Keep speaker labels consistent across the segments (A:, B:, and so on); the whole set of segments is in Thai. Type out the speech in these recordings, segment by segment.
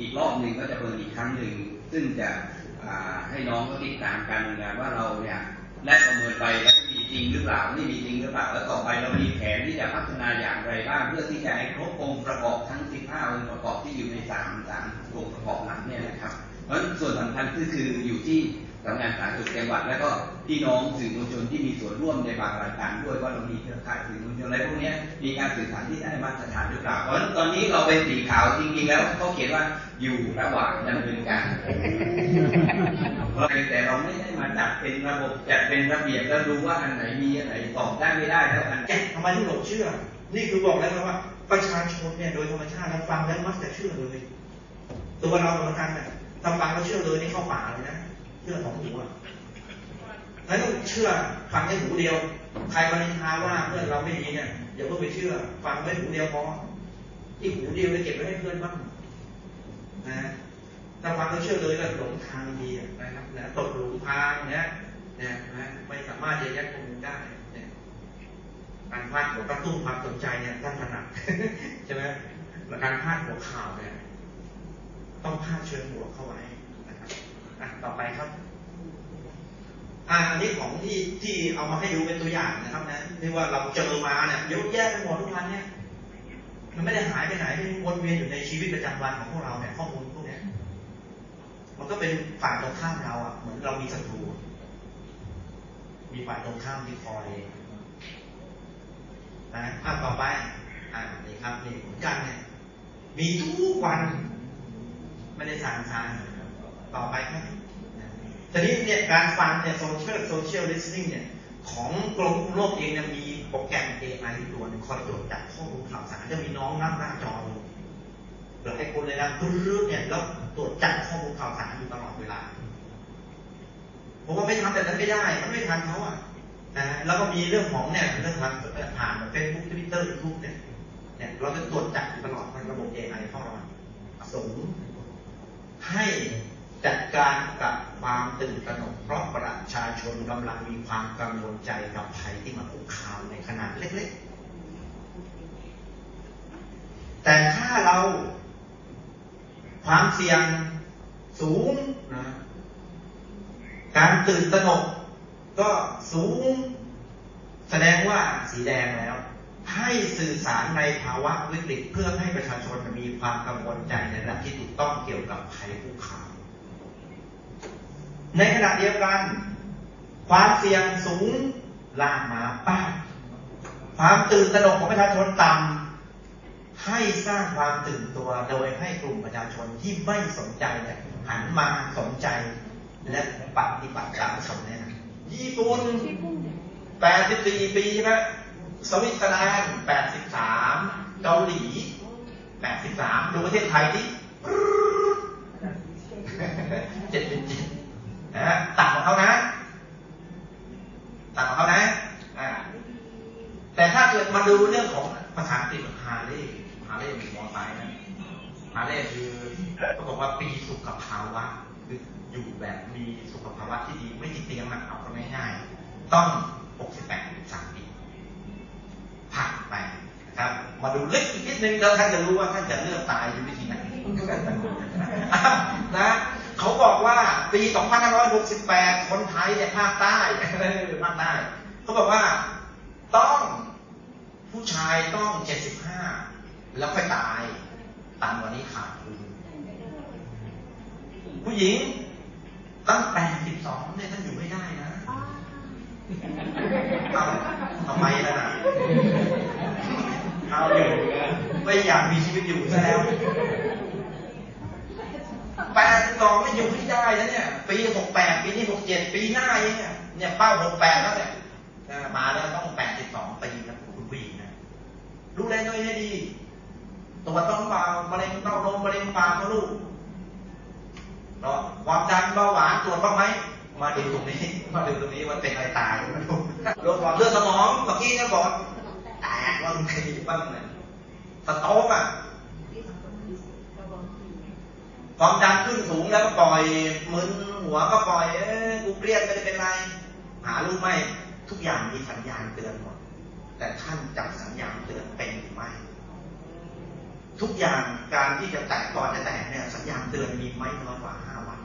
A: อีกรอบหนึ่งก็จะเปิดอีกครั้งหนึ่ง ซึ่งจะให้น้องเขาติดตามการทำเนินงานว่าเราเนี่ยและประเมินไปแล้วมีจริงหรือเปล่าไม่มีจริงหรือเปล่าแล้วต่อไปเรามีแผนที่จะพัฒนาอย่างไรบ้างเพื่อที่จะให้ครบองค์ประกอบทั้ง 15 องค์ประกอบที่อยู่ใน3 3องค์ประกอบหลักเนี่ยนะครับ เพราะส่วนสำคัญก็คืออยู่ที่สำนักงานสาธารณสุขจังหวัด แล้วก็พี่น้องสื่อมวลชนที่มีส่วนร่วมในบางรายการด้วยว่าเรามีเครือข่ายสื่อมวลชนอะไรพวกนี้มีการสื่อสารที่ได้มาตรฐานหรือเปล่าเพราะฉะนั้นตอนนี้เราเป็นสีขาวจริงๆแล้วเขาเขียนว่าอยู่ระหว่างดำเนินการแต่เราไม่ได้มาจัดเป็นระบบจัดเป็นระเบียบแล้วดูว่าอันไหนมีอันไหนตอบได้ไม่ได้แล้วอันไหน
B: แกทำไมถึงหลงเชื่อ นี่คือบอกแล้วนะว่าประชาชนเนี่ยโดยธรรมชาติแล้วฟังแล้วมักจะเชื่อเลยตัวเราเหมือนกันเนี่ย ทำฟังแล้วเชื่อเลยนี่เข้าป่าเลยนะเชื่อสองหูอะแล้วต้องเชื่อฟังแค่หูเดียว ใครมานินทาว่าเพื่อนเราไม่ดีเนี่ยอย่าเพิ่งไปเชื่อ ฟังไว้หูเดียวพอที่หูเดียวไปเก็บไว้ให้เพื่อนบ้างนะถ้าฟังแล้วเชื่อเลยก็หลงทางดีนะครับนะตกหลุมพรางเนี่ยเนี่ยนะไม่สามารถจะแยกข้อมูลได้เนี่ยการพาดหัวกระตุ้นความสนใจเนี่ยท่านถนัดใช่ไหมแล้วการพาดหัวข่าวเนี่ย ต้องพาดเชิงหัวเข้าไว้นะครับอะต่อไปครับอ่าอันนี้ของที่ที่เอามาให้ดูเป็นตัวอย่างนะครับนะที่ว่าเราเจอมาเนี่ยเยอะแยะไปหมดทุกวันเนี่ยมันไม่ได้หายไปไหนมันวนเวียนอยู่ในชีวิตประจำวันของพวกเราเนี่ยข้อมูลพวกเนี้ยมันก็เป็นฝ่ายตรงข้ามเราอะเหมือนเรามีศัตรูมีฝ่ายตรงข้ามที่คอยนะภาพต่อไป อ่านี่ครับนี่เหมือนกันเนี่ยมีทุกวัน ไม่ได้สั่งสารต่อไปครับทีนี้เนี่ยการฟังเนี่ยโซเชียลโซเชียลลิสติ้งเนี่ยของกรมโลกเองเนี่ยมีโปรแกรม AI ตัวหนึงคอยตรวจจับข้อมูลข่าวสารจะมีน้องนั่งหน้าจอเลยหลายคนเลยนะรึๆเนี่ยแล้วตรวจจับข้อมูลข่าวสารอยู่ตลอดเวลาผมว่าไม่ทำแบบนั้นไม่ได้ มันไม่ทันเขาอะนะแล้วก็มีเรื่องของเนี่ยเรื่องทางผ่านเฟซบุ๊กทวิตเตอร์ยูทูบเนี่ยเนี่ย เราจะตรวจจับอยู่ตลอดมันระบบ AI เข้ามาสูง ให้จัดการกับความตื่นตระหนกเพราะประชาชนกำลังมีความกังวลใจกับภัยที่มาคุกคามในขนาดเล็ก ๆ แต่ถ้าเราความเสี่ยงสูงนะการตื่นตระหนกก็สูง แสดงว่าสีแดงแล้ว ให้สื่อสารในภาวะวิกฤตเพื่อให้ประชาชนมีความกังวลใจในระดับที่ถูกต้องเกี่ยวกับภัยคุกคามในขณะเดียวกัน ความเสี่ยงสูงลากมาป้าความตื่นตระหนกของประชาชนต่ำให้สร้างความตื่นตัวโดยให้กลุ่มประชาชนที่ไม่สนใจเนี่ยหันมาสนใจและปฏิบัติตามคำแนะนำญี่ปุ่น84 ปีใช่ไหม สวิตเซอร์แลนด์ 83 เกาหลี 83 ดูประเทศไทยที่ มาดูลึกอีกนิดนึงแล้วท่านจะรู้ว่าท่านจะเลือกตายด้วยวิธีไหนนะเขาบอกว่าปี 2568 คนไทยเนี่ยภาคใต้ภาคใต้เขาบอกว่าต้องผู้ชายต้อง 75 แล้วค่อยตายต่ำกว่านี้ขาดทุนผู้หญิงตั้ง 82 เนี่ยท่านอยู่ไม่ได้นะเอาทำไมล่ะนะ เอาอยู่ไม่อยากมีชีวิตอยู่ซะแล้วแปดสองไม่อยู่ไม่ได้แล้วเนี่ย ปีหกแปดปีนี้หกเจ็ดปีหน้าเองเนี่ยเนี่ยเป้าหกแปดแล้วเนี่ยมาแล้วต้องแปดสิบสองปีนะคุณผู้หญิงนะดูแลตัวเองให้ดีตรวต้องเบามะเร็งเต้านมมะเร็งปากมดลูกเนาะความดันเบาหวานตรวจบ้างไหมมาดูตรงนี้ มาดูตรงนี้ว่าเป็นอะไรตายมาดูโรคหลอดเลือดสมองเมื่อกี้เนี่ยบอก ว่าแตกบ้างใครบ้างเนี่ยสโต๊กอะความดันขึ้นสูงแล้วก็ปล่อยมึนหัวก็ปล่อยเอ้ยกูเครียดไม่ได้เป็นไร หารู้ไหมทุกอย่างมีสัญญาณเตือนหมด แต่ท่านจับสัญญาณเตือนเป็นหรือไม่ ทุกอย่างการที่จะแตกก่อนจะแตกเนี่ย สัญญาณไม่น้อยกว่าห้าวัน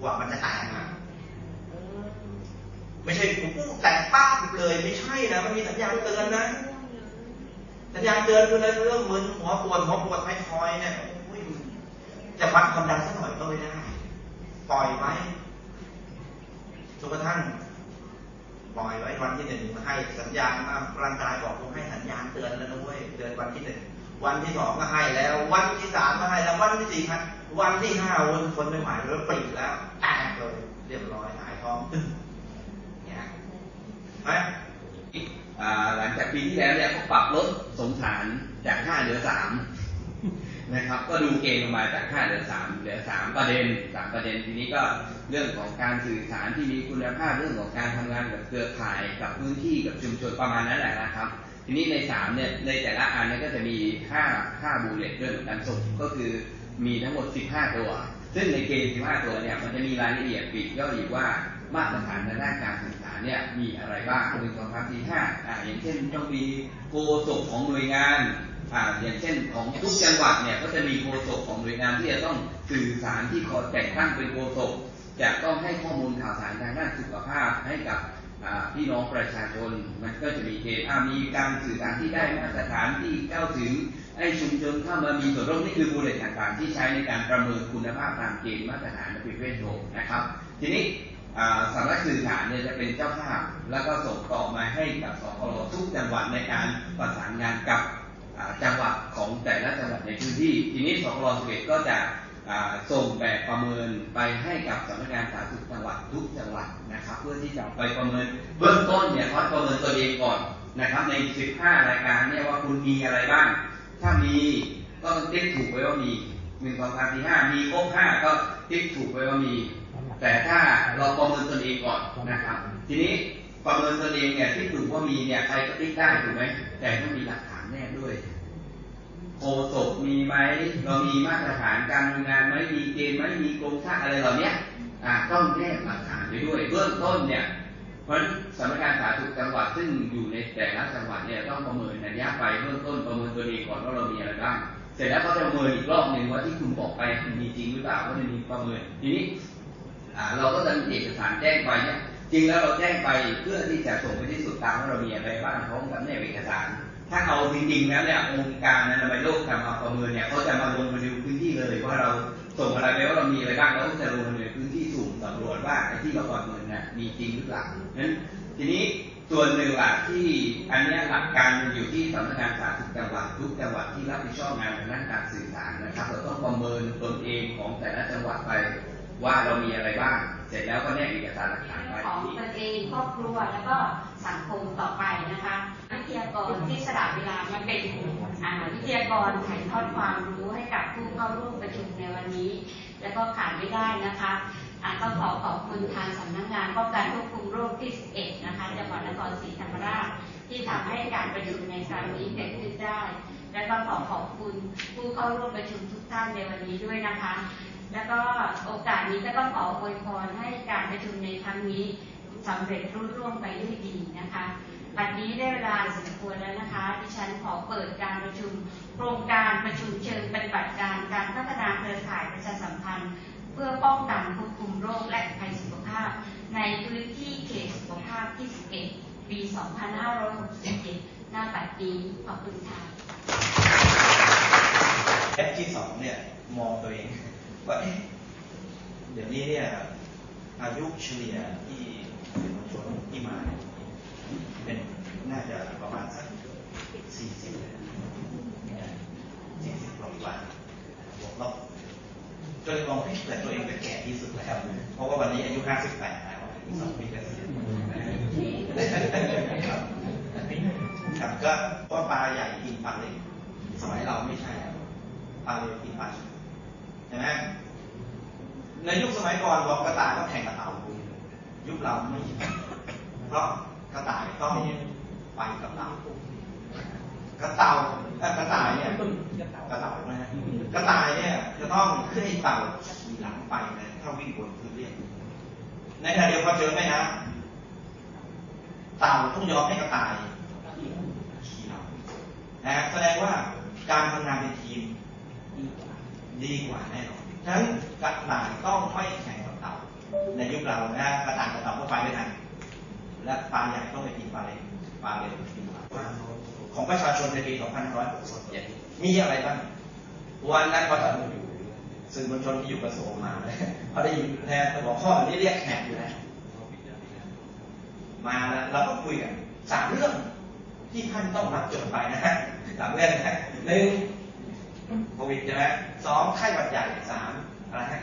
B: กว่ามันจะแตกนะไม่ใช่ผมพูดแตกป้าบเลยไม่ใช่นะมันมีสัญญาณเตือนนะ สัญญาณเตือนคืออะไรเริ่มมึนหัวปวดหัวปวดท้ายทอยเนี่ยโอ้ยจะวัดความดันสักหน่อยก็ไม่ได้ ปล่อยไว้จนกระทั่งปล่อยไว้วันที่หนึ่งให้สัญญาณอะร่างกายบอกผมให้สัญญาณเตือนแล้วนะเว้ยเตือนวันที่หนึ่งวันที่สองก็ให้แล้ว วันที่สามก็ให้แล้ววันที่สี่ให้วันที่ห้าวนคนไม่ไหวแล้วปรีดแล้วแตกเลยเรียบร้อยหายท้องเนี่ยไหม
A: หลังจากปีที่แล้วเนี่ยเขาปรับลดสงสารจากห้าเหลือสามนะครับ ก็ดูเกณฑ์ลงมาจากห้าเหลือสามเหลือสามประเด็นสามประเด็นทีนี้ก็เรื่องของการสื่อสารที่มีคุณภาพเรื่องของการทำงานกับเครือข่ายกับพื้นที่กับชุมชนประมาณนั้นแหละนะครับ ทีนี้ในสามเนี่ยในแต่ละอันเนี่ยก็จะมีห้าห้าบูเลตด้วยเหมือนกันส่งก็คือมีทั้งหมด15ตัว ซึ่งในเกณฑ์15ตัวเนี่ยมันจะมีรายละเอียดปลีกย่อยอีกว่ามาตรฐานในด้านการสื่อส เนี่ยมีอะไรบ้างหนึ่งสองสามสี่ห้าอ่าอย่างเช่นต้องมีโฆษกของหน่วยงานอ่าอย่างเช่นของทุกจังหวัดเนี่ยก็จะมีโฆษกของหน่วยงานที่จะต้องสื่อสารที่ขอแต่งตั้งเป็นโฆษกจะต้องให้ข้อมูลข่าวสารทางด้านสุขภาพให้กับพี่น้องประชาชนมันก็จะมีเกณฑ์อ่ามีการสื่อสารที่ได้มาตรฐานที่เข้าถึงให้ชุมชนเข้ามามีส่วนร่วมนี่คือบูเลตต่างๆ ที่ใช้ในการประเมินคุณภาพตามเกณฑ์มาตรฐานและประเภทโลกนะครับ ทีนี้ สำนักสื่อสารเนี่ยจะเป็นเจ้าภาพ แล้วก็ส่งต่อมาให้กับสครทุกจังหวัดในการประสานงานกับจังหวัดของแต่ละจังหวัดในพื้นที่ ทีนี้สครสิบเอ็ดก็จะส่งแบบประเมินไปให้กับสำนักงานสาธารณสุขจังหวัดทุกจังหวัดนะครับ เพื่อที่จะไปประเมินเบื้องต้นเนี่ยเขาประเมินตัวเองก่อนนะครับ ใน 15 รายการเนี่ยว่าคุณมีอะไรบ้าง ถ้ามีก็ติ๊กถูกไว้ว่ามีหนึ่งสองสามสี่ห้ามีครบห้าก็ติ๊กถูกไว้ว่ามี แต่ถ้าเราประเมินตนเองก่อนนะครับ ทีนี้ประเมินตนเองเนี่ยที่ถูกว่ามีเนี่ยใครก็ติ๊กได้ถูกไหมแต่ต้องมีหลักฐานแนบด้วยโฆษกมีไหมเรามีมาตรฐานการทำงานไหมมีเกณฑ์ไหมมีโครงสร้างอะไรเหล่านี้อ่าต้องแนบหลักฐานไปด้วย เบื้องต้นเนี่ยเพราะฉะนั้นสำนักงานสาธารณสุขจังหวัดซึ่งอยู่ในแต่ละจังหวัดเนี่ยต้องประเมินระยะไปเบื้องต้นประเมินตัวเองก่อนว่าเรามีอะไรบ้างเสร็จแล้วก็จะประเมินอีกรอบหนึ่งว่าที่คุณบอกไปมันมีจริงหรือเปล่าว่ามันมีประเมินทีนี้ เราก็จะมีเอกสารแจ้งไปเนี่ยจริงแล้วเราแจ้งไปเพื่อที่จะส่งไปที่สุดตามว่าเรามีอะไรบ้างพร้อมกับเนี่ยเอกสาร ถ้าเอาจริงๆแล้วเนี่ยองค์การอนามัยโลกทำมาประเมินเนี่ยเขาจะมาลงมาดูพื้นที่เลยว่าเราส่งอะไรไปว่าเรามีอะไรบ้างแล้วก็จะลงมาในพื้นที่สุ่มสำรวจว่าไอ้ที่เราประเมินน่ะมีจริงหรือเปล่านั้นทีนี้ส่วนหนึ่งหลักที่อันเนี้ยหลักการอยู่ที่สำนักงานสาธารณสุขจังหวัดทุกจังหวัดที่รับผิดชอบงานทางด้านการสื่อสารนะครับเราต้องประเมินตนเองของแต่ละจังหวัดไป ว่าเรามีอะไรบ้าง เสร็จแล้วก็แนบเอกสารหลักฐานไป
C: ของตนเองครอบครัวแล้วก็สังคมต่อไปนะคะวิทยากรที่สละเวลามาเป็นอ่าวิทยากรถ่ายทอดความรู้ให้กับผู้เข้าร่วมประชุมในวันนี้ แล้วก็ขาดไม่ได้นะคะอาต้องขอขอบคุณทางสำนักงานป้องกันควบคุมโรคที่ 11 นะคะจังหวัดนครศรีธรรมราชที่ทำให้การประชุมในครั้งนี้เกิดขึ้นได้ และก็ขอขอบคุณผู้เข้าร่วมประชุมทุกท่านในวันนี้ด้วยนะคะ แล้วก็โอกาสนี้ก็ต้องขออวยพรให้การประชุมในครั้งนี้สำเร็จรุ่ร่วงไปด้วยดีนะคะบัดนี้ได้เวลาสมควรแล้วนะคะ ดิฉันขอเปิดการประชุม โครงการประชุมเชิงปฏิบัติการการพัฒนาเครือข่ายประชาสัมพันธ์ เพื่อป้องกันควบคุมโรคและภัยสุขภาพ ในพื้นที่เขตสุขภาพที่ 11 ปี 2567 หน้าปัดนี้ขอบคุณค่ะ
B: แอปที่สองเนี่ย มองตัวเอง ว่าเอ๊เดี๋ยวนี้เนี่ยอายุเฉลี่ยที่สื่อมวลชนที่มาเป็นน่าจะประมาณสักสี่สิบสี่สิบกว่าบวกลบก็เลยมองเอ๊ะแต่ตัวเองเป็นแก่ที่สุดแล้วเพราะว่าวันนี้อายุห้าสิบแปดแล้วสองปีเก็เสียครับครับก็ว่าปลาใหญ่กินปลาเล็กสมัยเราไม่ใช่ปลาเล็กกินปลาใหญ่ ช่ไหมในยุคสมัยก่อนบอกกระต่ายต้องแข่งกับเต่ายุคเราไม่เพราะกระต่ายต้องไปกับเต่ากระเต่ากระต่ายเนี่ยกระเต่านะกระต่ายเนี่ยจะต้องขึ้นให้เต่าขี่หลังไปนะถ้าวิ่งบนพื้นเรียบในขณะเดียวกันเจอไหมนะเต่าต้องยอมให้กระต่ายขี่หลังนะแสดงว่าการทำงานเป็นทีม ดีกว่าแน่นอนฉะนั้นกระต่ายต้องไม่แข่งกับเต่าในยุคเรานะกระต่ายกับเต่าก็ไปด้วยกัน และปลาใหญ่ต้องไปกินปลาเล็กปลาเล็กกินปลาของประชาชนในปี2567มีอะไรบ้างวันนั้นก็จะสื่อมวลชนที่อยู่กระทรวงมาเลยเขาได้ยินแทนหัวข้อนี้เรียกแขกอยู่แล้วมาแล้วเราก็คุยกันสามเรื่องที่ท่านต้องรับจดไปนะฮะสามเรื่องนะฮะหนึ่ง โควิดใช่ไหมสองไข้หวัดใหญ่สามอะไรฮะ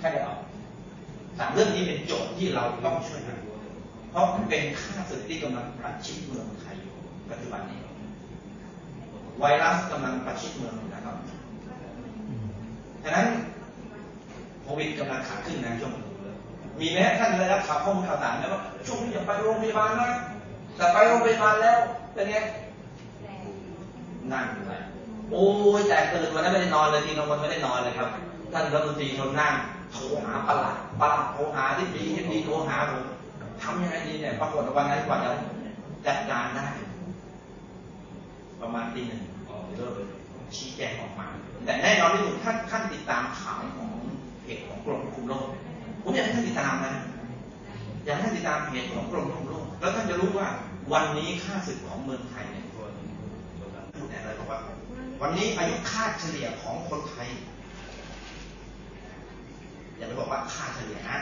B: ไข้เลือดออกสามเรื่องนี้เป็นโจทย์ที่เราต้องช่วยกันเพราะมันเป็นค่าศึกที่กำลังประชิดเมืองไทยอยู่ปัจจุบันนี้ ไวรัสกำลังประชิดเมืองนะครับฉะนั้นโควิดกำลังขาขึ้นนะช่วงนี้มีแม้ท่านได้รับข่าวข้อมูลข่าวสารแล้วว่าช่วงนี้อย่าไปโรงพยาบาลนะแต่ไปโรงพยาบาลแล้วเป็นไงนั่นไง โอ้ยแต่ตื่นวันนั้นไม่ได้นอนเลยทีนอนวันไม่ได้นอนเลยครับ ท่านรัฐมนตรีชนนั่งโทรหาประหลัดประหลัดโทรหาที่ดีที่ดีโทรหาผมทำยังไงดีเนี่ยปรากฏวันนั้นกว่าจะจัดการได้ประมาณตีหนึ่งออเริ่มชี้แจงออกมา แต่แน่นอนที่สุดท่านท่านติดตามข่าวของเพจของกรมควบคุมโรคผมอยากให้ท่านติดตามนะอยากให้ท่านติดตามเพจของกรมควบคุมโรคแล้วท่านจะรู้ว่าวันนี้ค่าศึกของเมืองไทยเนี่ยพูดอะไรบอกว่า วันนี้อายุค่าเฉลี่ยของคนไทย อย่าไปบอกว่าค่าเฉลี่ยนะ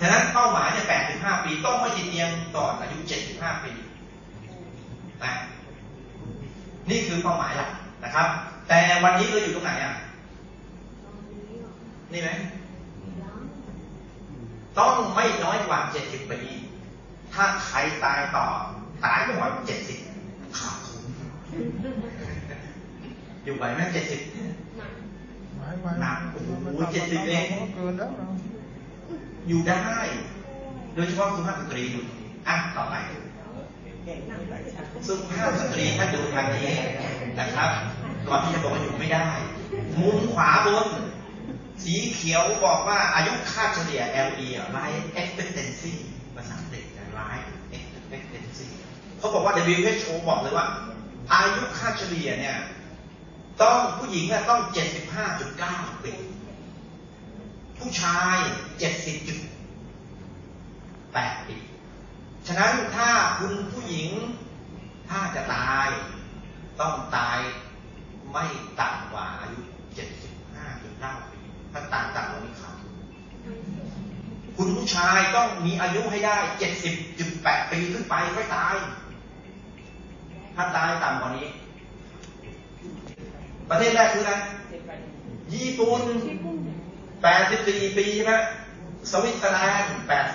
B: ฉะนั้นเป้าหมายเนี่ย85 ปีต้องไม่ติดเตียงก่อนอายุ 75 ปีนะนี่คือเป้าหมายหลักนะครับ แต่วันนี้เราอยู่ตรงไหนอะ นี่ไหม ต้องไม่น้อยกว่า 70 ปี ถ้าใครตายต่อ ตายก่อน70 อยู่ไหวไหม70หนักโอ้โห70เอง
D: เกินแล้วนะ
B: อยู่ได้ โดยเฉพาะสุภาพสตรีอยู่อะต่อไปสุภาพสตรีท่านดูทางนี้นะครับ ก่อนที่จะบอกว่าอยู่ไม่ได้ มุมขวาบน สีเขียวบอกว่าอายุค่าเฉลี่ย LE อะ life expectancy ภาษาอังกฤษนะ life expectancy เขาบอกว่า WHO บอกเลยว่า อายุค่าเฉลี่ยเนี่ย ต้องผู้หญิงอะต้อง75.9ปี ผู้ชาย70.8ปี ฉะนั้นถ้าคุณผู้หญิงถ้าจะตาย ต้องตายไม่ต่ำกว่าอายุ75.9ปี ถ้าตายต่ำกว่านี้ขาดคุณผู้ชายต้องมีอายุให้ได้70.8ปีขึ้นไปไม่ตาย ถ้าตายต่ำกว่านี้ ประเทศแรกคืออะไรญี่ปุ่น84 ปีใช่ไหมสวิตเซอร์แลนด์